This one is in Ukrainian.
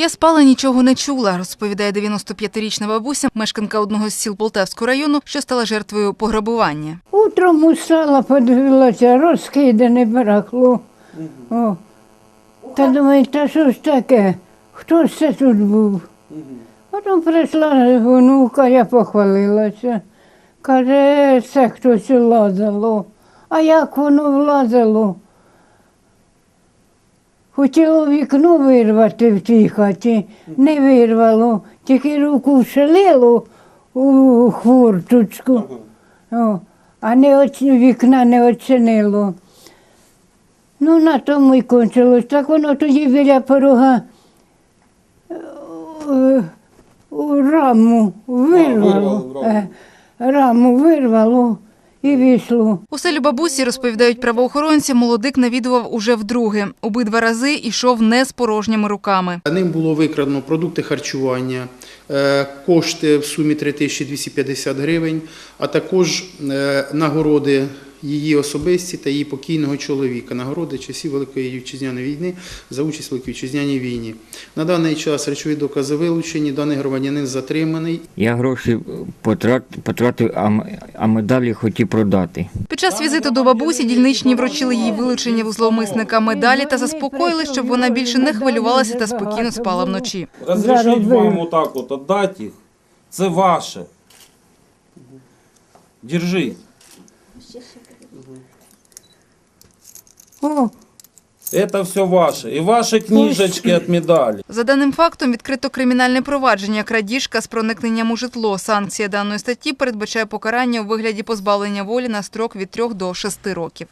Я спала, нічого не чула, розповідає 95-річна бабуся, мешканка одного з сіл Полтавського району, що стала жертвою пограбування. Утром устала, подивилася, розкидане барахло. О. Та думаю, та що ж таке? Хто ж це тут був? Потім прийшла внука, я похвалилася. Каже, це хтось влазило. А як воно влазило? Хотіло вікно вирвати в тій хаті, не вирвало, тільки руку вшилило у хворточку. О, а не оч... вікна не очинило. Ну, на тому й кончилось. Так воно тоді біля порога е, у раму вирвало. Е, раму вирвало і вийшло. У селі бабусі, розповідають правоохоронці, молодик навідував уже вдруге. Обидва рази йшов не з порожніми руками. Ним було викрадено продукти харчування, е, кошти в сумі 3250 гривень, а також е, нагороди її особисті та її покійного чоловіка, нагороди часів Великої Вітчизняної війни за участь в Великій Вітчизняній війні. На даний час речові докази вилучені, даний громадянин затриманий. Я гроші потрат, потратив, а, медалі хотів продати. Під час візиту до бабусі дільничні вручили їй вилучені в зловмисника медалі та заспокоїли, щоб вона більше не хвилювалася та спокійно спала вночі. Заробив. вам вот так вот отдать их, це ваше. Держи. О, Это все ваше. І ваші книжечки от медалі. За даним фактом відкрито кримінальне провадження крадіжка з проникненням у житло. Санкція даної статті передбачає покарання у вигляді позбавлення волі на строк від 3 до 6 років.